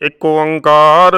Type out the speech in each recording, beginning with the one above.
ਇਕ ਓੰਕਾਰ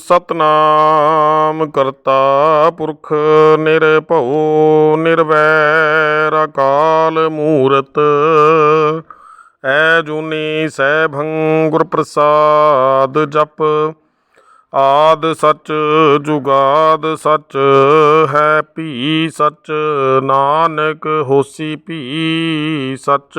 ਸਤਨਾਮ ਕਰਤਾ ਪੁਰਖ ਨਿਰਭਉ ਨਿਰਵੈਰ ਅਕਾਲ ਮੂਰਤ। ਐ ਜੂਨੀ ਸੈਭੰ ਗੁਰ ਪ੍ਰਸਾਦ ਜਪ, ਆਦ ਸੱਚ ਜੁਗਾਦ ਸੱਚ ਹੈ ਭੀ ਸੱਚ, ਨਾਨਕ ਹੋਸੀ ਭੀ ਸੱਚ।